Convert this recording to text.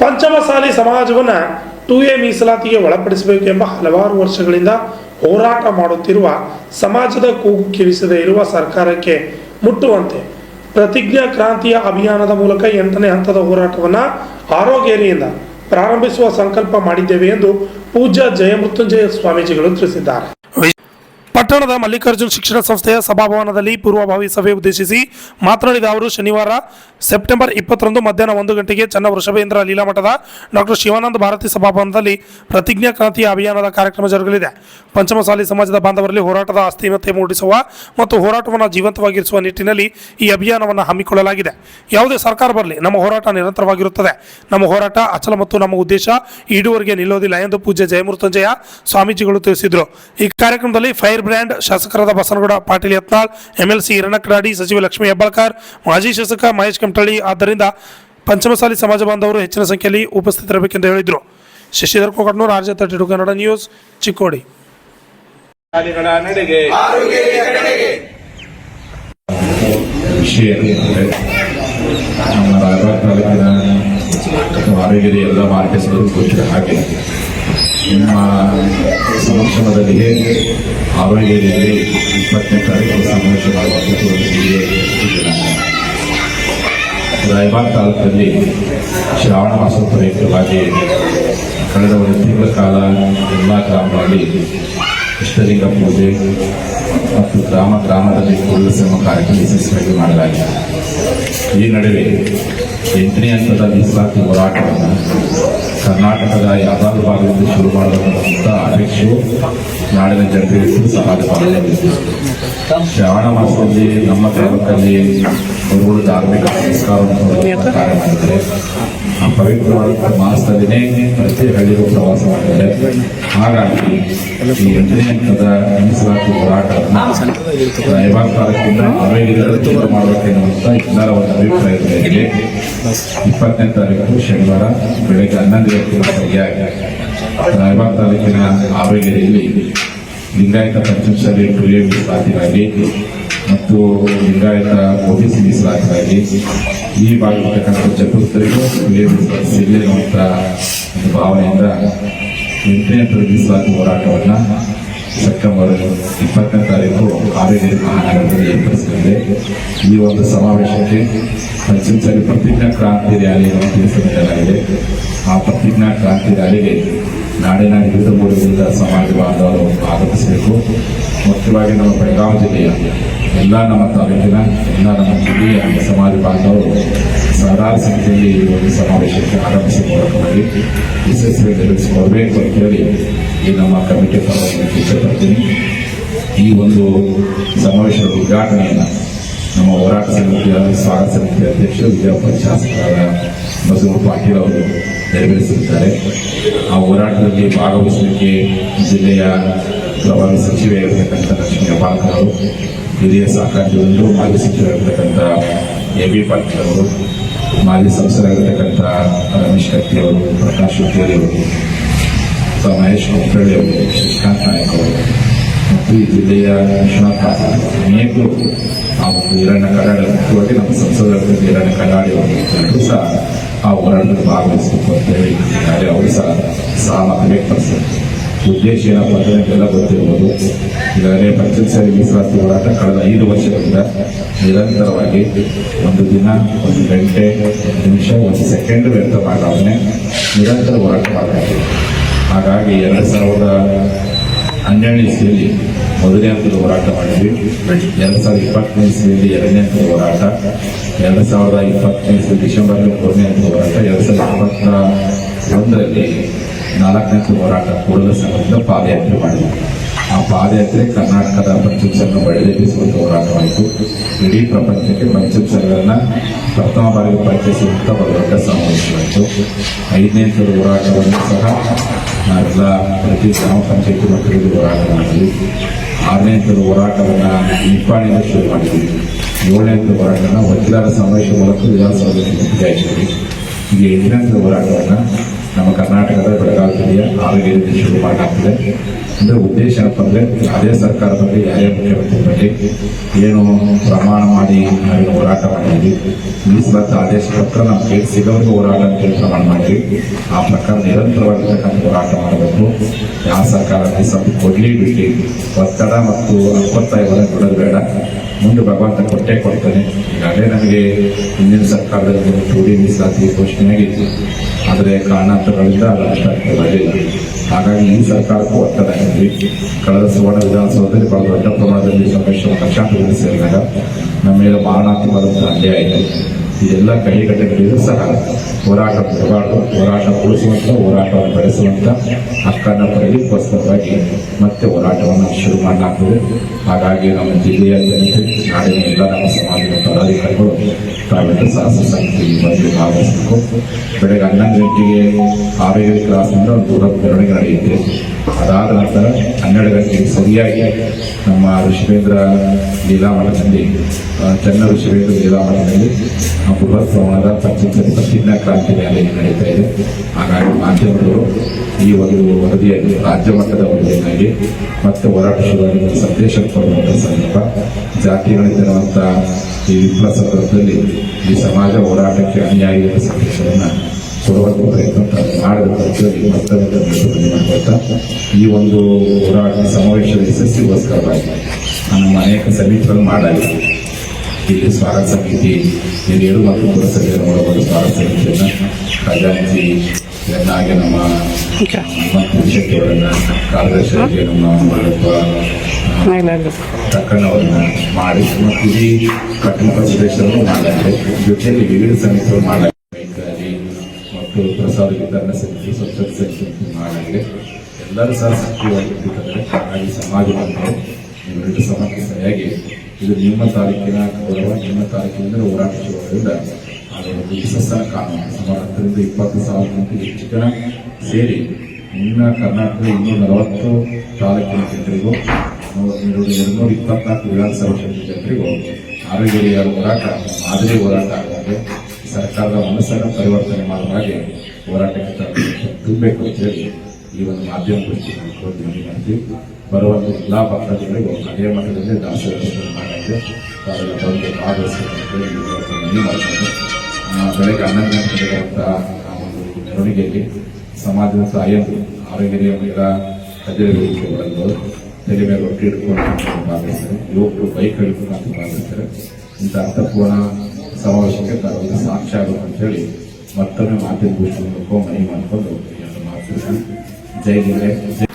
ಪಂಚಮಸಾಲಿ ಸಮಾಜವನ್ನು to A ಮೀಸಲಾತಿಗೆ ಒಳಪಡಿಸಬೇಕು ಎಂಬ ಹಲವಾರು ವರ್ಷಗಳಿಂದ ಹೋರಾಟ ಮಾಡುತ್ತಿರುವ ಸಮಾಜದ ಕೂಗು ಕಿರಿಸದೇ ಇರುವ ಸರ್ಕಾರಕ್ಕೆ ಮುಟ್ಟುವಂತೆ ಪ್ರತಿಜ್ಞಾ ಕ್ರಾಂತಿಯ ಅಭಿಯಾನದ ಮೂಲಕ ಎಂಟನೇ ಹಂತದ ಹೋರಾಟವನ್ನು ಆರೋಗ್ಯರಿಯಿಂದ ಪ್ರಾರಂಭಿಸುವ ಸಂಕಲ್ಪ ಮಾಡಿದ್ದೇವೆ ಎಂದು ಪೂಜ್ಯ ಜಯಮೃತ್ಯುಂಜಯ ಸ್ವಾಮೀಜಿಗಳು ತಿಳಿಸಿದ್ದಾರೆ. ಪಟ್ಟಣದ ಮಲ್ಲಿಕಾರ್ಜುನ್ ಶಿಕ್ಷಣ ಸಂಸ್ಥೆಯ ಸಭಾಭವನದಲ್ಲಿ ಪೂರ್ವಭಾವಿ ಸಭೆ ಉದ್ದೇಶಿಸಿ ಮಾತನಾಡಿದ ಅವರು, ಶನಿವಾರ ಸೆಪ್ಟೆಂಬರ್ ಇಪ್ಪತ್ತರಂದು ಮಧ್ಯಾಹ್ನ ಒಂದು ಗಂಟೆಗೆ ಚನ್ನ ವೃಷಭೇಂದ್ರ ಲೀಲಾ ಮಠದ ಡಾಕ್ಟರ್ ಶಿವಾನಂದ ಭಾರತಿ ಸಭಾಭವನದಲ್ಲಿ ಪ್ರತಿಜ್ಞಾ ಕ್ರಾಂತಿ ಅಭಿಯಾನದ ಕಾರ್ಯಕ್ರಮ ಜರುಗಲಿದೆ. ಪಂಚಮಸಾಲಿ ಸಮಾಜದ ಬಾಂಧವರಲ್ಲಿ ಹೋರಾಟದ ಅಸ್ಥಿಮತೆ ಮೂಡಿಸುವ ಮತ್ತು ಹೋರಾಟವನ್ನು ಜೀವಂತವಾಗಿರಿಸುವ ನಿಟ್ಟಿನಲ್ಲಿ ಈ ಅಭಿಯಾನವನ್ನು ಹಮ್ಮಿಕೊಳ್ಳಲಾಗಿದೆ. ಯಾವುದೇ ಸರ್ಕಾರ ಬರಲಿ, ನಮ್ಮ ಹೋರಾಟ ನಿರಂತರವಾಗಿರುತ್ತದೆ. ನಮ್ಮ ಹೋರಾಟ ಅಚಲ ಮತ್ತು ನಮ್ಮ ಉದ್ದೇಶ ಈಡುವರೆಗೆ ನಿಲ್ಲೋದಿಲ್ಲ ಎಂದು ಪೂಜ್ಯ ಜಯಮೃತ್ಯುಂಜಯ ಸ್ವಾಮೀಜಿಗಳು ತಿಳಿಸಿದರು. ಈ ಕಾರ್ಯಕ್ರಮದಲ್ಲಿ ಫೈರ್ ಬ್ರ್ಯಾಂಡ್ ಶಾಸಕರಾದ ಬಸನಗೌಡ ಪಾಟೀಲ್ ಯತ್ನಾಳ್ ಎಂಎಲ್ಸಿ ಹಿರಣಕಡಾಡಿ ಸಚಿವ ಲಕ್ಷ್ಮಿ ಹೆಬ್ಬಾಳ್ಕರ್ ಮಾಜಿ ಶಾಸಕ ಮಹೇಶ್ ಕೆಂಟಳ್ಳಿ ಆದ್ದರಿಂದ ಪಂಚಮಸಾಲಿ ಸಮಾಜ ಬಾಂಧವರು ಹೆಚ್ಚಿನ ಸಂಖ್ಯೆಯಲ್ಲಿ ಉಪಸ್ಥಿತರಿರಬೇಕೆಂದು ಹೇಳಿದರು Shashidhar Kokatnur RJ thirty Kannada news Chikkodi ನಮ್ಮ ರಾಯಬಾಗ ತಾಲೂಕಿನ ಆರೋಗ್ಯದ ಎಲ್ಲ ಮಾರ್ಕೆಟ್ಸ್ ಹಾಗೆ ನಿಮ್ಮ ಸಂರಕ್ಷಣದಲ್ಲಿ ಆರೋಗ್ಯದಲ್ಲಿ ಇಪ್ಪತ್ತನೇ ತಾರೀಕು ಸಮಾವೇಶ ರಾಯಬಾಗ್ ತಾಲೂಕಲ್ಲಿ ಶ್ರಾವಣ ಮಾಸ ಪ್ರಯುಕ್ತವಾಗಿ ಕಳೆದ ಒಂದು ತಿಂಗಳ ಕಾಲ ಎಲ್ಲ ಗ್ರಾಮಗಳಲ್ಲಿ ಇಷ್ಟಲಿಂಗ ಪೂಜೆ ಮತ್ತು ಗ್ರಾಮ ಗ್ರಾಮದಲ್ಲಿ ಕುರುಸಮ ಕಾರ್ಯಕ್ರಮ ಯಶಸ್ವಿಯಾಗಿ ಮಾಡಲಾಗಿದೆ. ಈ ನಡುವೆ ಎಂಟನೇ ಹಂತದ ಮೀಸಲಾತಿ ಹೋರಾಟವನ್ನು ಕರ್ನಾಟಕದ ಯಾವ್ದಾದ್ರು ಭಾಗದಿಂದ ಶುರು ಮಾಡಬೇಕಂತ ಅಪೇಕ್ಷೆ ನಾಡಿನ ಜನರಿಗೆ ಸಹ ಶ್ರಾವಣ ಮಾಸದಲ್ಲಿ ನಮ್ಮ ಗ್ರಾಮದಲ್ಲಿ ಗುರುಗಳು ಧಾರ್ಮಿಕ ಸಂಸ್ಕಾರವನ್ನು ಕಾರ್ಯ ಮಾಡಿದ್ದಾರೆ ಆ ಪವಿತ್ರವಾದ ಮಾಸದಲ್ಲಿನೇ ಪ್ರತಿ ಹಳ್ಳಿಗೂ ಪ್ರವಾಸ ಮಾಡಿದ್ದಾರೆ. ಹಾಗಾಗಿ ಈ ಎಂಟನೇ ಹಂತದ ಮೀಸಲಾತಿ ಹೋರಾಟವನ್ನು ರಾಯಬಾಗ ತಾಲೂಕಿನ ಶುರು ಮಾಡಬೇಕೆನ್ನುವಂತ ಎಲ್ಲರ ಒಂದು ಅಭಿಪ್ರಾಯ ಇದೆ. ಇಪ್ಪತ್ತನೇ ತಾರೀಕು ಶನಿವಾರ ಬೆಳಗ್ಗೆ ಹನ್ನೊಂದು ಗಂಟೆಗೆ ಸರಿಯಾಗಿ ರಾಯಬಾಗ್ ತಾಲೂಕಿನ ಹಾವೇಗೆರೆಯಲ್ಲಿ ಲಿಂಗಾಯತ ಪಂಚಮಸಾಲಿ ಎ ಮೀಸಲಾತಿಗಾಗಿ ಮತ್ತು ಲಿಂಗಾಯತ ಒಬಿಸಿ ಮೀಸಲಾತಿಗಾಗಿ ಈ ಭಾಗದಲ್ಲಿರ್ತಕ್ಕಂಥ ಚತುರ್ಥರಿಗೂ ಟುಲಿಯ ಸಿಗಲಿರುವಂಥ ಒಂದು ಭಾವನೆಯಿಂದ ಹಂತದ ಮೀಸಲಾತಿ ಹೋರಾಟವನ್ನು ಸೆಪ್ಟೆಂಬರ್ ಇಪ್ಪತ್ತನೇ ತಾರೀಕು ಆರೋಗ್ಯ ಮಹಾನಗರದಲ್ಲಿ ಏರ್ಪಡಿಸಲಿದೆ ಈ ಒಂದು ಸಮಾವೇಶಕ್ಕೆ ಪಂಚಮಸಾಲಿ ಪ್ರತಿಜ್ಞಾ ಕ್ರಾಂತಿ ರ್ಯಾಲಿಯನ್ನು ತಿಳಿಸಲಾಗಿದೆ ಆ ಪ್ರತಿಜ್ಞಾ ಕ್ರಾಂತಿ ರ್ಯಾಲಿಗೆ ನಾಡಿನ ವಿವಿಧ ಮೂಲೆಗಳಿಂದ ಸಮಾಜ ಬಾಂಧವರು ಆಗಮಿಸಬೇಕು ಮುಖ್ಯವಾಗಿ ನಮ್ಮ ಬೆಳಗಾವಿ ಜಿಲ್ಲೆಯ ಎಲ್ಲ ನಮ್ಮ ತಾಲೂಕಿನ ಎಲ್ಲ ನಮ್ಮ ಜಿಲ್ಲೆಯ ಸಮಾಜ ಬಾಂಧವರು ಸಾವಿರಾರು ಸಂಖ್ಯೆಯಲ್ಲಿ ಈ ಒಂದು ಸಮಾವೇಶಕ್ಕೆ ಆಗಮಿಸುವ ಮೂಲಕವಾಗಿ ಯಶಸ್ವಿ ನಿರ್ವಹಿಸಿಕೊಳ್ಬೇಕು ಅಂತ ಹೇಳಿ ಈ ನಮ್ಮ ಕಮಿಟಿ ಪರವಾಗಿ ಇಷ್ಟಪಡ್ತೀನಿ ಈ ಒಂದು ಸಮಾವೇಶದ ಉದ್ಘಾಟನೆಯನ್ನು ನಮ್ಮ ಹೋರಾಟ ಸಮಿತಿಯ ಸ್ವಾಗತ ಸಮಿತಿಯ ಅಧ್ಯಕ್ಷರು ವಿಜಯಪುರ ಶಾಸಕರಾದ ಬಸವ ಪಾಟೀಲ್ ಅವರು ನೆರವೇರಿಸಿರುತ್ತಾರೆ ಆ ಹೋರಾಟದಲ್ಲಿ ಭಾಗವಹಿಸಲಿಕ್ಕೆ ಜಿಲ್ಲೆಯ ಪ್ರಭಾವಿ ಸಚಿವೆಯಾಗಿರ್ತಕ್ಕಂಥ ಲಕ್ಷ್ಮೀ ಹೆಬ್ಬಾಳ್ಕರ್ ಅವರು ಹಿರಿಯ ಸಾಕಾರರು ಮಾಜಿ ಸಚಿವರಾಗಿರ್ತಕ್ಕಂಥ ಎ ಬಿ ಪಾಟೀಲ್ ಅವರು, ಮಾಜಿ ಸಂಸದರಾಗಿರ್ತಕ್ಕಂಥ ರಮೇಶ್ ಕತ್ತಿ ಅವರು, ಪ್ರಕಾಶ್ ಹುಕ್ಕೇರಿ ಅವರು ಮಹೇಶ್ ಕುಮಟಳ್ಳಿ ಅವರು, ಶಶಿಕಾಂತ್ ನಾಯಕ್ ಅವರು, ಮತ್ತು ಈ ಜಿಲ್ಲೆಯ ವಿಶ್ವನಾಥ್ ಅನೇಕರು ಒಂದು ಹಿರಣ್ಯ ಕನ್ನಡ ಮುಖ್ಯವಾಗಿ ನಮ್ಮ ಸಂಸದರ ಈರಣ್ಣ ಕನ್ನಡಿ ಅವರು ಸಹ ಆ ಹೋರಾಟದಲ್ಲಿ ಭಾಗವಹಿಸಬೇಕು ಅಂತೇಳಿ ಅವರು ಸಹ ಸಹಮತ ವ್ಯಕ್ತಪಡಿಸಿದ್ದಾರೆ ಉದ್ದೇಶ ಏನಪ್ಪ ಅಂದ್ರೆ ನಿಮಗೆಲ್ಲ ಗೊತ್ತಿರ್ಬೋದು. ಈಗಾಗಲೇ ಪಂಚಮಸಾಲಿ ಮೀಸಲಾತಿ ಹೋರಾಟ ಕಳೆದ ಐದು ವರ್ಷದಿಂದ ನಿರಂತರವಾಗಿ ಒಂದು ದಿನ, ಒಂದು ಗಂಟೆ, ಒಂದು ನಿಮಿಷ, ಒಂದು ಸೆಕೆಂಡ್ ವ್ಯರ್ಥ ಮಾಡಲಾಗನೆ ನಿರಂತರ ಹೋರಾಟ ಮಾಡಲಾಗಿದೆ ಹಾಗಾಗಿ ಎರಡು ಸಾವಿರದ ಹನ್ನೆರಡನೇ ಇಸ್ವಿಯಲ್ಲಿ ಮೊದಲನೇ ಹಂತದ ಹೋರಾಟ ಮಾಡಿದ್ವಿ. ಎರಡು ಸಾವಿರದ ಇಪ್ಪತ್ತನೇ ಇಸ್ವಿಯಲ್ಲಿ ಎರಡನೇ ಹಂತದ ಹೋರಾಟ. ಎರಡು ಸಾವಿರದ ಇಪ್ಪತ್ತನೇ ಇಸ್ವಿ ಡಿಸೆಂಬರ್ ಮೂರನೇ ಹಂತದ ಹೋರಾಟ. ಎರಡು ಸಾವಿರದ ಇಪ್ಪತ್ತ ಒಂದರಲ್ಲಿ ನಾಲ್ಕನೇ ಹೋರಾಟ ಕೂಡಲ ಸಂಘದಿಂದ ಪಾದಯಾತ್ರೆ ಮಾಡಿದೆ ಆ ಪಾದಯಾತ್ರೆ ಕರ್ನಾಟಕದ ಪಂಚಮಸನ್ನು ಬಡಿದೆಬ್ಬಿಸುವಂತ ಹೋರಾಟವಾಯಿತು. ಇಡೀ ಪ್ರಪಂಚಕ್ಕೆ ಪಂಚಮಸಗಳನ್ನ ಪ್ರಥಮ ಬಾರಿಗೆ ಪರಿಚಯಿಸುವಂತ ಒಂದು ದೊಡ್ಡ ಸಮಾವೇಶವಾಯಿತು. ಐದನೇ ತರ ಹೋರಾಟವನ್ನು ಸಹ ನಾವೆಲ್ಲ ಪ್ರತಿ ಗ್ರಾಮ ಪಂಚಾಯತಿ ಮಟ್ಟದಲ್ಲಿ ಹೋರಾಟ ಮಾಡಿದ್ವಿ. ಆರನೇ ತರ ಹೋರಾಟವನ್ನು ನಿಪ್ಪಾಣಿಯಿಂದ ಶುರು ಮಾಡಿದ್ವಿ. ಏಳನೇ ಹಂತದ ಹೋರಾಟನ ವಕೀಲರ ಸಮಾವೇಶ ಮೂಲಕ ವಿಧಾನಸೌಧದಲ್ಲಿ ಮುಗಿಸಿದ್ವಿ ಈಗ ಎಂಟನೇ ತರ ಹೋರಾಟವನ್ನು ನಮ್ಮ ಕರ್ನಾಟಕದ ಬೆಳಗಾವಿ ಜಿಲ್ಲೆಯ ಆರೋಗ್ಯ ಶುರು ಮಾಡಲಾಗ್ತಿದೆ. ಅಂದರೆ ಉದ್ದೇಶ ಅಂದ್ರೆ ಅದೇ ಸರ್ಕಾರದಲ್ಲಿ ಯಾರೇ ಮುಖ್ಯಮಂತ್ರಿ ಬಗ್ಗೆ ಏನು ಪ್ರಮಾಣ ಮಾಡಿ ನಾವೇನು ಹೋರಾಟ ಮಾಡಿದ್ವಿ. ಮೀಸಲಾತಿ ಆದೇಶ ಪ್ರಕಾರ ಕೇಳಿ ಸಿಗೋರಿಗೂ ಹೋರಾಟ ಅಂತ ಹೇಳಿ ಪ್ರಮಾಣ ಮಾಡಿದ್ವಿ. ಆ ಪ್ರಕಾರ ನಿರಂತರವಾಗಿರ್ತಕ್ಕಂಥ ಹೋರಾಟ ಮಾಡಬೇಕು. ಯಾವ ಸರ್ಕಾರ ಮೀಸಲಾತಿ ಕೊಡ್ಲಿ ಬಿಡ್ಲಿ. ಒತ್ತಡ ಮತ್ತು ಅಪ್ಪತ್ತಾಯಿಗಳ ಕೊಡೋದು ಬೇಡ. ಮುಂದೆ ಭಗವಂತ ಕೊಟ್ಟೆ ಕೊಡ್ತಾನೆ. ಅದೇ ನಮಗೆ ಹಿಂದಿನ ಸರ್ಕಾರದಲ್ಲಿ ಟೂಡಿ ಮೀಸಲಾತಿ ಘೋಷಣೆ ಆಗಿತ್ತು ಆದರೆ ಕಾರಣಾಂತರಗಳಿಂದ ಅಷ್ಟಾಗಿ ಬರಲಿಲ್ಲ ಹಾಗಾಗಿ ಈ ಸರ್ಕಾರಕ್ಕೂ ಒತ್ತಡ ಇದ್ವಿ ಕಳೆದ ಸುವರ್ಣ ವಿಧಾನಸೌಧದಲ್ಲಿ ಬಹಳ ದೊಡ್ಡ ಪ್ರಮಾಣದಲ್ಲಿ ಸಮ್ಮಿಶ್ರ ಪಕ್ಷಾಂತರದಲ್ಲಿ ಸೇರಿದಾಗ ನಮ್ಮ ಮೇಲೆ ಮಾರಣಾಂತಿಕವಾದಂತಹ ಅನ್ಯಾಯ ಆಯಿತು ಇದೆಲ್ಲ ಕೈಗಟ್ಟಗಳಿಗೂ ಸಹ ಹೋರಾಟ ಬಿಡಬಾರ್ದು ಹೋರಾಟ ಉಳಿಸುವಂತ, ಹೋರಾಟವನ್ನು ಬೆಳೆಸುವಂತ ಹಕ್ಕನ್ನು ಪಡೆಯಲಿಕ್ಕೋಸ್ಕರವಾಗಿ ಮತ್ತೆ ಹೋರಾಟವನ್ನು ಶುರು ಮಾಡಲಾಗ್ತದೆ. ಹಾಗಾಗಿ ನಮ್ಮ ಜಿಲ್ಲೆಯ ಜನತೆ ನಾಡಿನ ಎಲ್ಲ ನಮ್ಮ ಸಮಾಜದ ಪದಾಧಿಕಾರಿಗಳು ತಾವೆಲ್ಲ ಸಾಹಸ ಸಮಿತಿ ಬಂದು ಭಾಗವಹಿಸಬೇಕು ಬೆಳಗ್ಗೆ ಹನ್ನೊಂದು ಗಂಟೆಗೆ ಆರೋಗ್ಯ ಕ್ಲಾಸ್ನಿಂದ ಒಂದು ದೂರ ಮೆರವಣಿಗೆ ನಡೆಯುತ್ತೆ. ಅದಾದ ನಂತರ ಹನ್ನೆರಡು ಗಂಟೆಗೆ ಸರಿಯಾಗಿ ನಮ್ಮ ಋಷಿವೇಂದ್ರ ಲೀಲಾಮಠದಲ್ಲಿ ಮಠದಲ್ಲಿ ಚೆನ್ನ ಋಷಿವೇಂದ್ರ ಲೀಲಾಮಠದಲ್ಲಿ ಆ, ಬೃಹತ್ ಪ್ರಮಾಣದ ಪಂಚಮಿ ಪ್ರತಿಜ್ಞಾ ಕ್ರಾಂತಿ ರ್ಯಾಲಿ ನಡೀತಾ ಇದೆ. ಹಾಗಾಗಿ ಮಾಧ್ಯಮಗಳು ಈ ಒಂದು ವರದಿಯಲ್ಲಿ ರಾಜ್ಯ ಮಟ್ಟದ ವರದಿಯನ್ನಾಗಿ ಮತ್ತು ಹೋರಾಟ ಶುರುವಾಗಿರುವ ಸಂದೇಶ ಕೊಡುವಂತಹ ಸಂದರ್ಭ ಜಾತಿಗಳಿದ್ದಿರುವಂತ ಈ ವಿಫಲ ಸಂದರ್ಭದಲ್ಲಿ ಈ ಸಮಾಜ ಹೋರಾಟಕ್ಕೆ ಅನ್ಯಾಯ ಸಂದೇಶವನ್ನು ಕೊಡುವಂತಹ ಪ್ರಯತ್ನ ಮಾಡಿದ ಪಕ್ಷದಲ್ಲಿ ಮತ್ತೊಂದು ಈ ಒಂದು ಹೋರಾಟ ಸಮಾವೇಶದ ಯಶಸ್ವಿಗೋಸ್ಕರವಾಗಿ ನಮ್ಮ ಅನೇಕ ಸಮಿತಿಗಳನ್ನು ಮಾಡಲಾಗಿದೆ. ಇಲ್ಲಿ ಸ್ವಾಗತ ಸಮಿತಿ ಹಿರಿಯರು ಮತ್ತು ಪುರಸಭೆಯನ್ನು ಒಳಗೊಂಡು ಸ್ವಾಗತ ಸಮಿತಿಯನ್ನು ಖಜಾಂಚಿ ಹಾಗೆ ನಮ್ಮ ಶೆಟ್ಟಿಯವರನ್ನ ಕಾರ್ಯದರ್ಶಿ ನಮ್ಮ ಮಲ್ಲಪ್ಪ ತಕ್ಕಣ್ಣವರನ್ನ ಮಾಡಿ ಮತ್ತು ಇಡೀ ಕಠಿಣ ಪ್ರದೇಶವನ್ನು ಮಾಡಲಾಗಿದೆ ಜೊತೆಯಲ್ಲಿ ವಿವಿಧ ಸಮಿತಿಗಳು ಮಾಡಲಾಗಿದೆ ಮತ್ತು ಪ್ರಸಾದ ವಿತರಣಾ ಸಮಿತಿ ಸ್ವಚ್ಛತೆ ಸಮಿತಿ ಮಾಡಲಾಗಿದೆ ಎಲ್ಲರೂ ಸಹ ಸಕ್ರಿಯವಾಗಿ ಹಾಗಾಗಿ ಸಮಾಜ ಬಂದರೆ ಇವೆರಡು ಸಮಕ್ಕೆ ಸರಿಯಾಗಿ ಇದು ನಿಮ್ಮ ತಾಲೂಕಿನ ಗೌರವ, ನಿಮ್ಮ ತಾಲೂಕಿನಿಂದ ಹೋರಾಟ ಶುರುವಾದ್ರಿಂದ ಅದು ಒಂದು ವಿಶ್ವಸನ ಕಾನೂನು ಸುಮಾರು ಹತ್ತರಿಂದ ಇಪ್ಪತ್ತು ಸಾವಿರಕ್ಕಿಂತ ಹೆಚ್ಚು ಜನ ಸೇರಿ ಇನ್ನ ಕರ್ನಾಟಕದ ಇನ್ನೂರ ನಲವತ್ತು ತಾಲೂಕಿನ ಜನರಿಗೂ ಎರಡ್ನೂರ ಇಪ್ಪತ್ನಾಲ್ಕು ವಿಧಾನಸಭಾ ಕ್ಷೇತ್ರದ ಜನರಿಗೂ ಆರೋಗ್ಯ ಹೋರಾಟ, ಮಾದರಿ ಹೋರಾಟ ಆಗುವಂತೆ ಸರ್ಕಾರದ ಮನಸ್ಸನ್ನು ಪರಿವರ್ತನೆ ಮಾಡುವ ಹಾಗೆ ಹೋರಾಟಕ್ಕೆ ತುಂಬಬೇಕು ಅಂತ ಹೇಳಿ ಈ ಒಂದು ಮಾಧ್ಯಮ ಕುರಿತು ನಾನು ಕೋರಿಕೆ ಮಾಡ್ತೀವಿ. ಬರುವಂತ ಎಲ್ಲಾ ಅದೇ ಮಟ್ಟದಲ್ಲಿ ದಾಸೋಹ ಈ ಮೂಲಕ ಆ, ಬೆಳಗ್ಗೆ ಹನ್ನೊಂದು ಗಂಟೆಗೆ ಇರುವಂತಹ ಒಂದು ಮೆರವಣಿಗೆಯಲ್ಲಿ ಸಮಾಜದ ಸಹಾಯ ಆರೋಗ್ಯ ಮಹಿಳಾ ಕಚೇರಿಗಳಿಗೆ ಬಂದು ತಲೆ ಮೇಲೆ ರೊಟ್ಟಿ ಇಟ್ಕೊಂಡು ಭಾಗವಹಿಸ್ತಾರೆ ಯುವಕರು ಬೈಕ್ ಹಿಡ್ಕೊಂಡು ಭಾಗವಹಿಸ್ತಾರೆ ಇಂಥ ಅರ್ಥಪೂರ್ಣ ಸಮಾವೇಶಕ್ಕೆ ತಾವೆಲ್ಲ ಸಾಕ್ಷಿ ಆಗಬೇಕು ಅಂತ ಹೇಳಿ ಮತ್ತೊಮ್ಮೆ ಮಾತಿನ ಮೂಲಕ ಮನವಿ ಮಾಡಿಕೊಂಡು ಮಾತು ಜೈ ಜಿಲ್ಲೆ